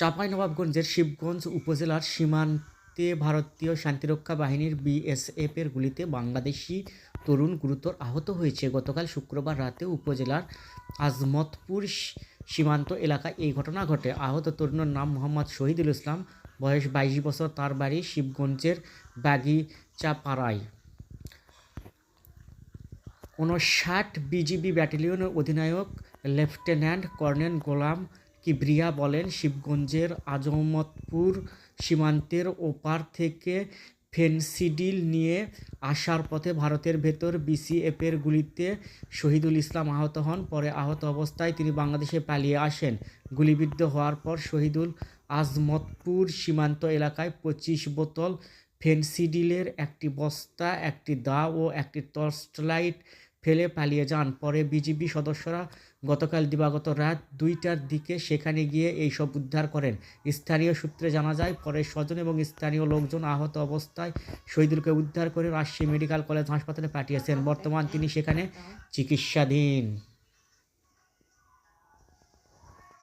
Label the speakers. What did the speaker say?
Speaker 1: চাঁপাইনবাবগঞ্জের শিবগঞ্জ উপজেলার সীমান্তে ভারতীয় শান্তিরক্ষা বাহিনীর বিএসএফের গুলিতে বাংলাদেশি তরুণ গুরুতর আহত হয়েছে। গতকাল শুক্রবার রাতে উপজেলার আজমতপুর সীমান্ত এলাকায় এই ঘটনা ঘটে। আহত তরুণের নাম মোহাম্মদ শহীদুল ইসলাম, বয়স বাইশ বছর, তার বাড়ি শিবগঞ্জের বাগিচাপাড়ায়। ঊনষাট বিজিবি ব্যাটালিয়নের অধিনায়ক লেফটেন্যান্ট কর্নেল গোলাম কিবরিয়া বলেন, শিবগঞ্জের আজমতপুর সীমান্তের ওপার থেকে ফেনসিডিল নিয়ে আসার পথে ভারতের ভেতর বিসিএফের গুলিতে শহীদুল ইসলাম আহত হন। পরে আহত অবস্থায় তিনি বাংলাদেশে পালিয়ে আসেন। গুলিবিদ্ধ হওয়ার পর শহীদুল আজমতপুর সীমান্ত এলাকায় পঁচিশ বোতল ফেনসিডিলের একটি বস্তা, একটি দা ও একটি টর্চলাইট ফেলে পালিয়ে যান। পরে বিজিবি সদস্যরা গতকাল দিবাগত রাত দুইটার দিকে সেখানে গিয়ে এই সব উদ্ধার করেন। স্থানীয় সূত্রে জানা যায়, পরে স্বজন এবং স্থানীয় লোকজন আহত অবস্থায় শহীদুলকে উদ্ধার করে রাজশাহী মেডিকেল কলেজ হাসপাতালে পাঠিয়েছেন। বর্তমান তিনি সেখানে চিকিৎসাধীন।